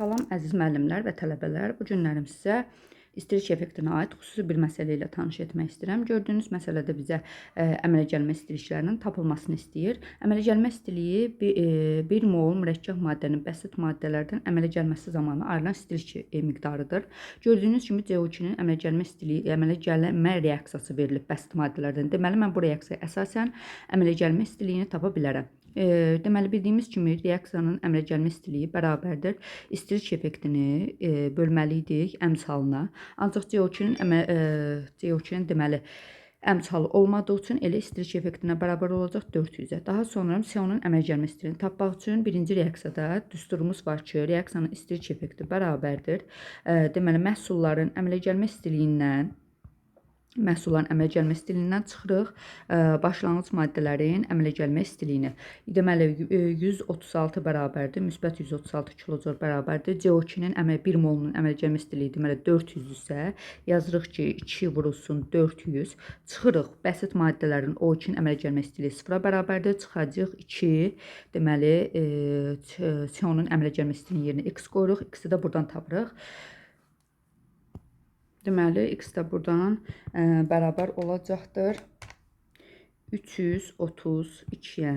Salam əziz müəllimlər və tələbələr. Bu günlərim sizə istiriş effektinə aid xüsusi bir məsələ ilə tanış etmək istəyirəm. Gördüyünüz məsələdə bizə ə, əmələ gəlmə istirişlərinin tapılmasını istəyir. Əmələ gəlmə istiliyi 1 mol mürəkkəb maddənin bəsit maddələrdən əmələ gəlməsi zamanı ayrılan istiriş e, miqdarıdır. Gördüyünüz kimi CO2-nin əmələ gəlmə istiliyi, əmələ gəlmə reaksiyası verilib bəsit maddələrdən. Deməli mən bu reaksiyaya əsasən əmələ gəlmə istiliyini tapa bilərəm. E, deməli bildiyimiz kimi reaksiyanın əmələ gəlmə istiliyi bərabərdir istiriş effektini e, bölməliydik əmsalına. Ancaq CO2-nin əmə e, CO2-nin deməli əmsalı olmadığı üçün elə istiriş effektinə bərabər olacaq 400-ə. Daha sonra CO-nun əmələ gəlmə istiliyini tapmaq üçün birinci reaksiyada düsturumuz var ki, reaksiyanın istiriş effekti bərabərdir. E, deməli məhsulların əmələ gəlmə istiliyindən məhsulların əmələ gəlmə stilindən çıxırıq. Başlanğıc maddələrin əmələ gəlmə stiliyini. Deməli e, 136 bərabərdir. Müsbət 136 kilojol bərabərdir. CO2-nin əməl 1 molunun əmələ gəlmə stiliyi deməli 400 isə yazırıq ki, 2 vurulsun 400. Çıxırıq bəsit maddələrin O2-nin əmələ gəlmə stiliyi 0-a bərabərdir. Çıxacağıq 2. Deməli e, CO-nun əmələ gəlmə stilinin yerinə x qoyuruq. X-i də buradan tapırıq. Deməli, x də buradan ə, bərabər olacaqdır 332-yə.